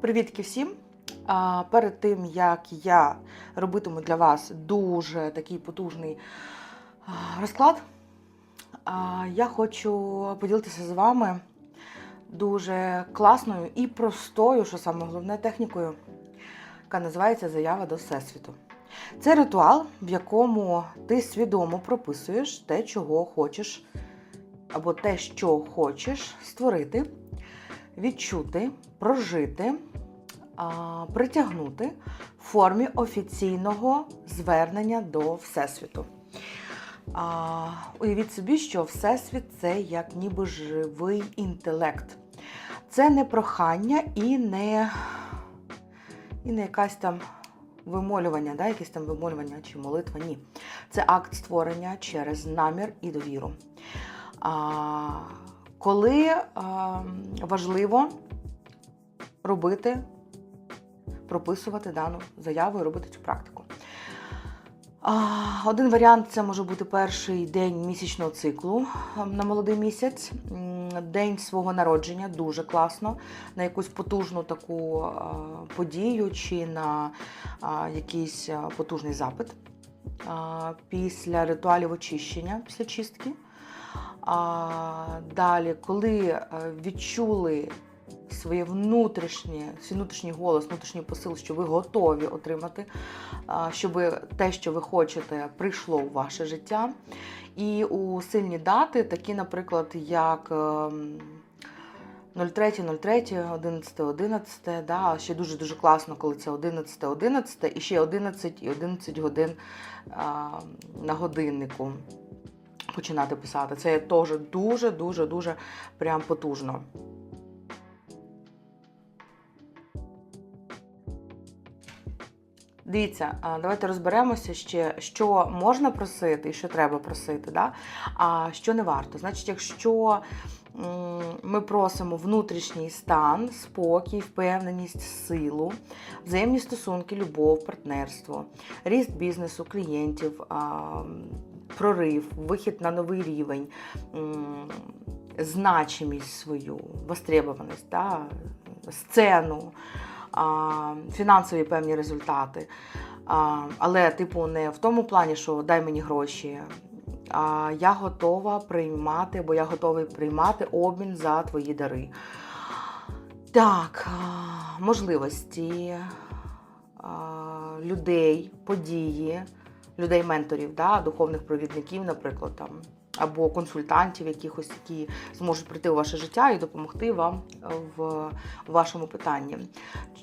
Привітки всім! Перед тим як я робитиму для вас дуже такий потужний розклад, я хочу поділитися з вами дуже класною і простою, що саме головне, технікою, яка називається Заява до Всесвіту. Це ритуал, в якому ти свідомо прописуєш те, чого хочеш, або те, що хочеш створити, відчути, прожити притягнути в формі офіційного звернення до Всесвіту. Уявіть собі, що Всесвіт це як ніби живий інтелект. Це не прохання і не, і не якась там вимолювання, да, якісь там вимолювання чи молитва. Ні. Це акт створення через намір і довіру. А, коли а, важливо робити прописувати дану заяву і робити цю практику. Один варіант це може бути перший день місячного циклу ем, на молодий місяць, день свого народження, дуже класно, на якусь потужну таку подію чи на якийсь потужний запит. Після ритуалів очищення, після чистки. Далі, коли е, відчули своє внутрішнє, свій внутрішній голос, внутрішній посил, що ви готові отримати, щоб те, що ви хочете, прийшло в ваше життя. І у сильні дати, такі, наприклад, як ем, 03, 03, 11, 11, да, ще дуже-дуже класно, коли це 11, 11 і ще 11 і 11 годин а, на годиннику починати писати. Це теж дуже-дуже-дуже прям потужно. Дивіться, давайте розберемося ще, що можна просити і що треба просити, да? а що не варто. Значить, якщо ми просимо внутрішній стан, спокій, впевненість, силу, взаємні стосунки, любов, партнерство, ріст бізнесу, клієнтів, прорив, вихід на новий рівень, значимість свою, востребованість, да? сцену фінансові певні результати. Але, типу, не в тому плані, що дай мені гроші. А я готова приймати, бо я готовий приймати обмін за твої дари. Так, можливості людей, події, людей-менторів, да, духовних провідників, наприклад, там, або консультантів, якихось, які зможуть прийти у ваше життя і допомогти вам в вашому питанні.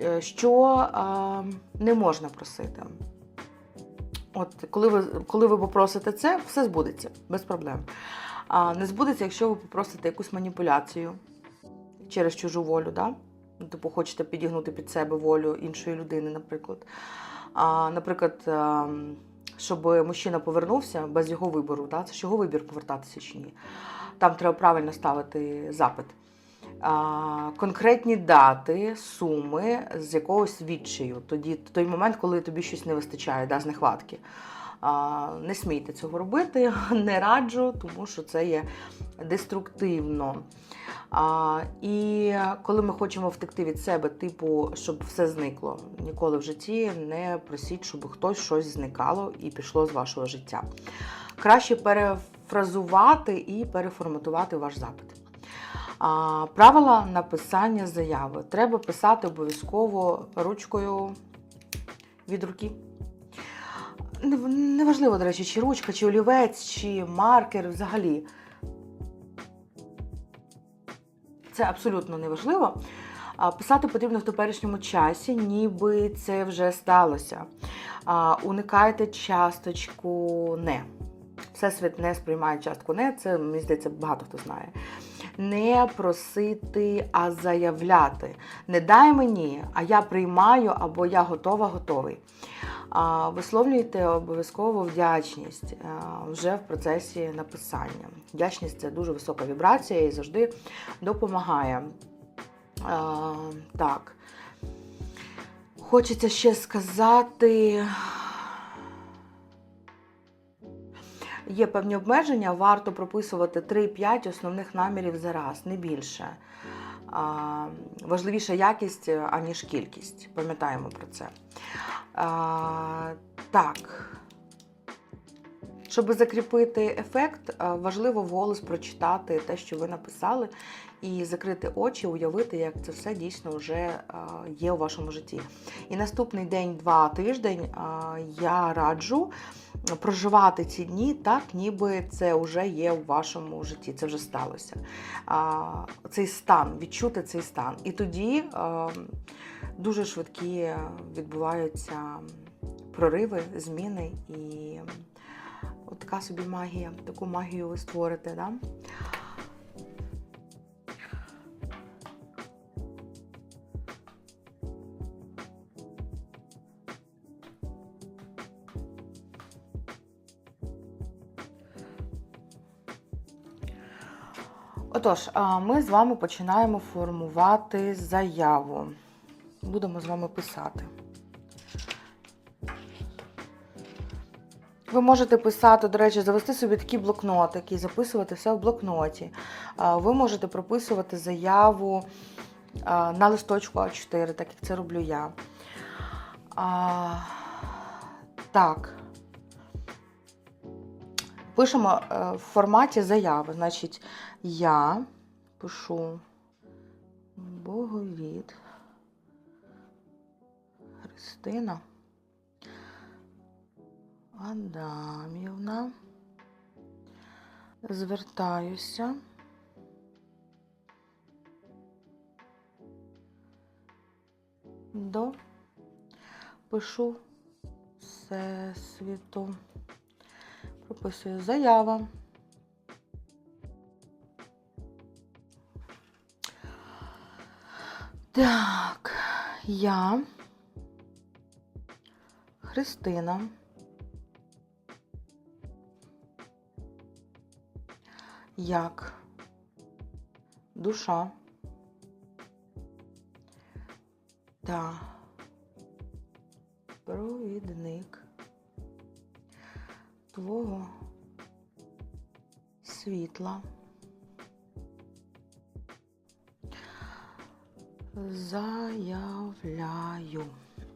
Е, Що е, не можна просити? От коли ви, коли ви попросите це, все збудеться без проблем. А не збудеться, якщо ви попросите якусь маніпуляцію через чужу волю, да? Типу, хочете підігнути під себе волю іншої людини, наприклад. А, Наприклад, е, щоб мужчина повернувся без його вибору, да? це ж його вибір повертатися чи ні. Там треба правильно ставити запит. А, конкретні дати, суми з якогось відчаю. Тоді той момент, коли тобі щось не вистачає, да, з нехватки. Не смійте цього робити, не раджу, тому що це є деструктивно. А, і коли ми хочемо втекти від себе, типу, щоб все зникло, ніколи в житті не просіть, щоб хтось щось зникало і пішло з вашого життя. Краще перефразувати і переформатувати ваш запит. А, Правила написання заяви. Треба писати обов'язково ручкою від руки. Не- Неважливо, до речі, чи ручка, чи олівець, чи маркер взагалі. Це абсолютно неважливо. Писати потрібно в теперішньому часі, ніби це вже сталося. Уникайте часточку не. Всесвіт не сприймає частку не, це, мені здається, багато хто знає. Не просити, а заявляти. Не дай мені, а я приймаю, або я готова, готовий. Висловлюйте обов'язково вдячність вже в процесі написання. Вдячність це дуже висока вібрація і завжди допомагає. Так. Хочеться ще сказати. є певні обмеження, варто прописувати 3-5 основних намірів за раз, не більше. Важливіша якість, аніж кількість. Пам'ятаємо про це. Так. Щоб закріпити ефект, важливо вголос прочитати те, що ви написали, і закрити очі, уявити, як це все дійсно вже є у вашому житті. І наступний день, два тиждень я раджу проживати ці дні так, ніби це вже є у вашому житті, це вже сталося. Цей стан, відчути цей стан. І тоді дуже швидкі відбуваються прориви, зміни і от така собі магія, таку магію ви створите. Да? Отож, ми з вами починаємо формувати заяву. Будемо з вами писати. Ви можете писати, до речі, завести собі такий блокнотик і записувати все в блокноті. Ви можете прописувати заяву на листочку А4, так як це роблю я. Так. Пишемо е, в форматі заяви. Значить, я пишу Боговід Христина Адамівна. Звертаюся. До пишу Всесвіту. Прописую заява. Так, я Христина. Як душа та провідник твого світла. Заявляю.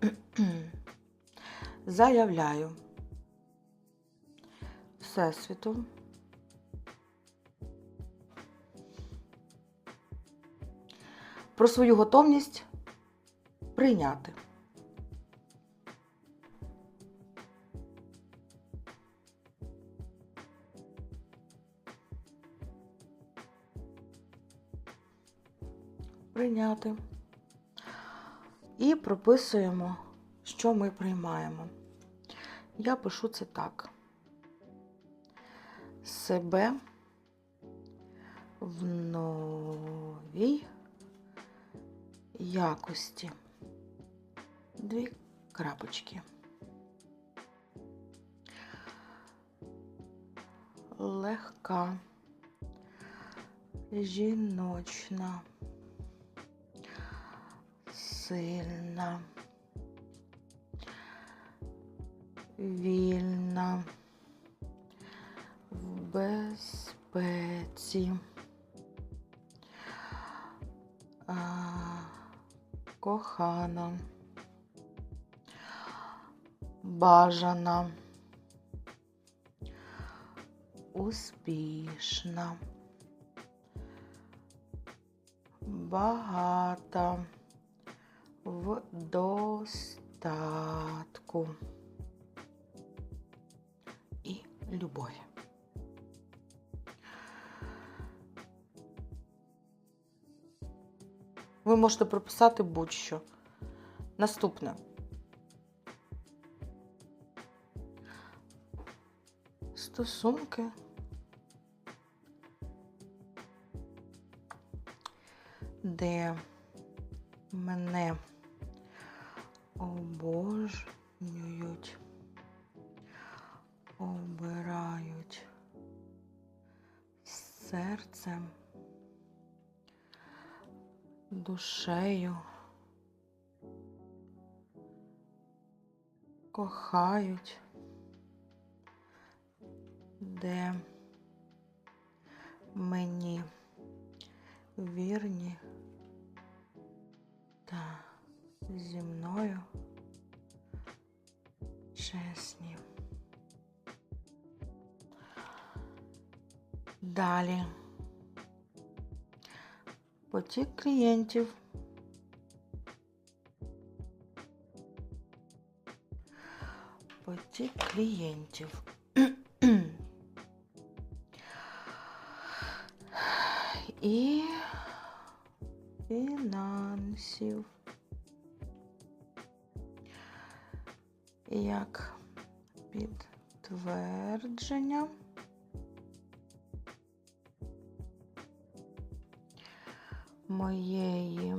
Заявляю Всесвіту. Про свою готовність прийняти. Прийняти. І прописуємо, що ми приймаємо. Я пишу це так. Себе в новій якості. Дві крапочки. Легка, жіночна, сильна, вільна, в безпеці. А, кохана, бажана, успішна, багата, в достатку і любові. Ви можете прописати будь-що. Наступне. Стосунки. Де мене обожнюють, обирають серцем душею, кохають, де мені вірні та зі мною чесні. Далі. Потік клієнтів. Потік клієнтів. І фінансів. Як підтвердження. Моєї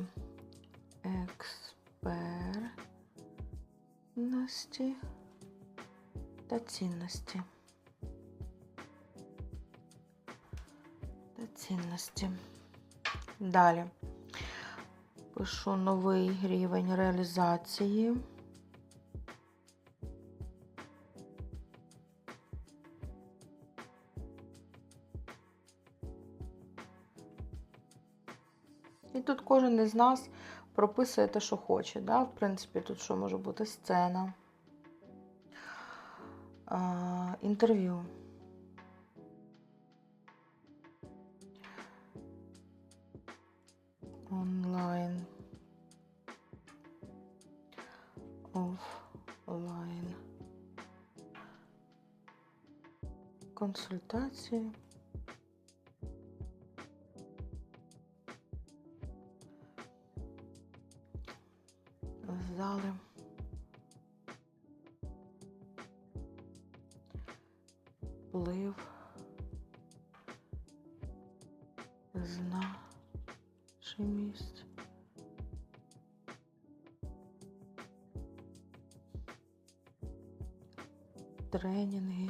експертності та цінності. Та цінності. Далі пишу новий рівень реалізації. І тут кожен із нас прописує те, що хоче. Да? В принципі, тут що може бути сцена, інтерв'ю. Онлайн. Офлайн. Консультації. Тренінги.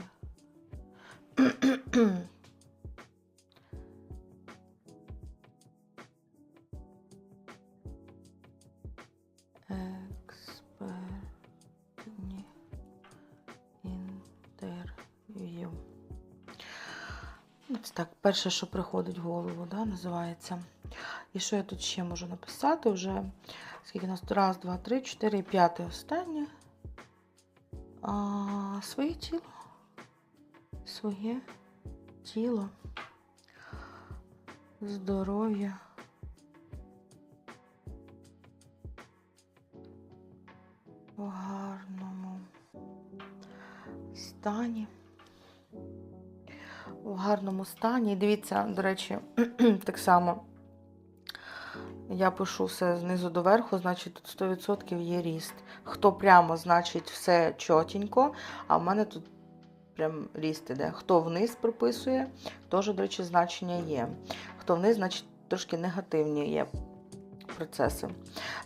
Експертні інтерв'ю. Ось так, перше, що приходить в голову, да, називається. І що я тут ще можу написати? Вже скільки у нас? Раз, два, три, чотири, і п'яте останнє. Своє тіло. Своє тіло. Здоров'я. в гарному стані. В гарному стані. Дивіться, до речі, так само я пишу все знизу до верху, значить тут 100% є ріст. Хто прямо, значить, все чотенько, а в мене тут прям ріст іде. Хто вниз прописує, теж, до речі, значення є. Хто вниз, значить, трошки негативні є процеси.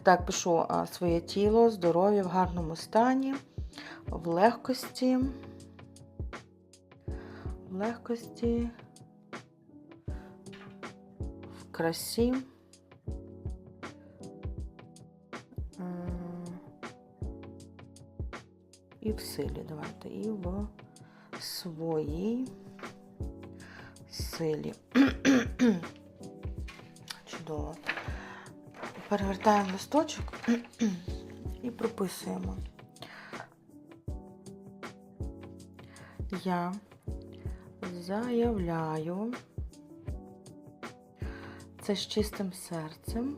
Так, пишу своє тіло, здоров'я в гарному стані, в легкості, в легкості, в красі. В силі, давайте, і в своїй силі. Чудово. Перевертаємо листочок і прописуємо. Я заявляю це з чистим серцем.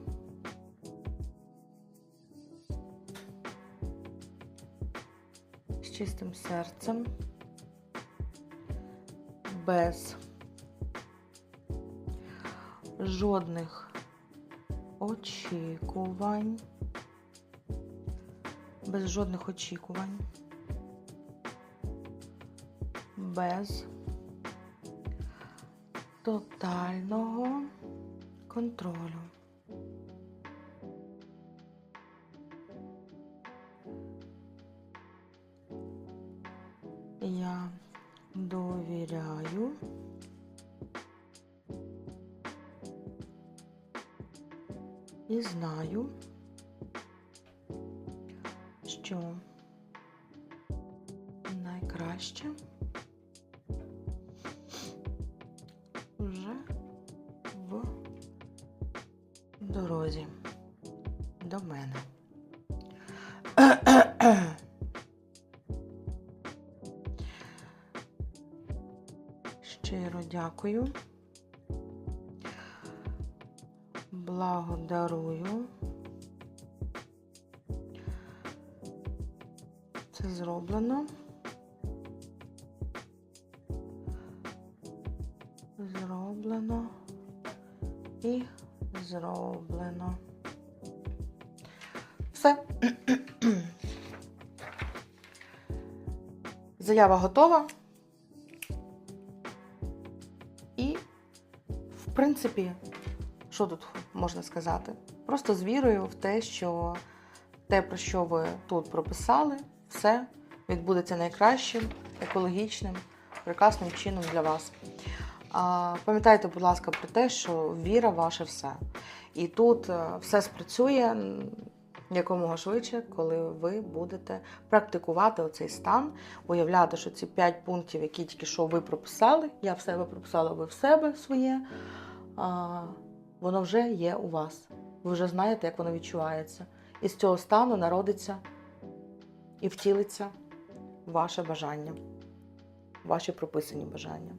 Чистим серцем, без жодних очікувань, без жодних очікувань, без тотального контролю. знаю, що найкраще вже в дорозі до мене. Щиро дякую. Благодарую. Це зроблено. Зроблено і зроблено. Все. Заява готова. І, в принципі, що тут можна сказати? Просто з вірою в те, що те, про що ви тут прописали, все відбудеться найкращим, екологічним, прекрасним чином для вас. Пам'ятайте, будь ласка, про те, що віра ваше все. І тут е, все спрацює якомога швидше, коли ви будете практикувати оцей стан, уявляти, що ці 5 пунктів, які тільки що ви прописали, я в себе прописала, ви в себе своє, воно вже є у вас. Ви вже знаєте, як воно відчувається. І з цього стану народиться і втілиться ваше бажання, ваші прописані бажання.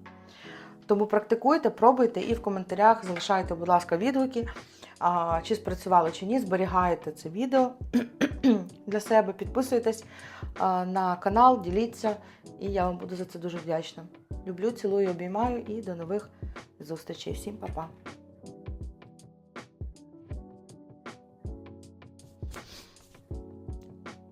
Тому практикуйте, пробуйте і в коментарях залишайте, будь ласка, відгуки, а, чи спрацювало чи ні. Зберігайте це відео для себе, підписуйтесь на канал, діліться, і я вам буду за це дуже вдячна. Люблю, цілую, обіймаю і до нових зустрічей. Всім па-па!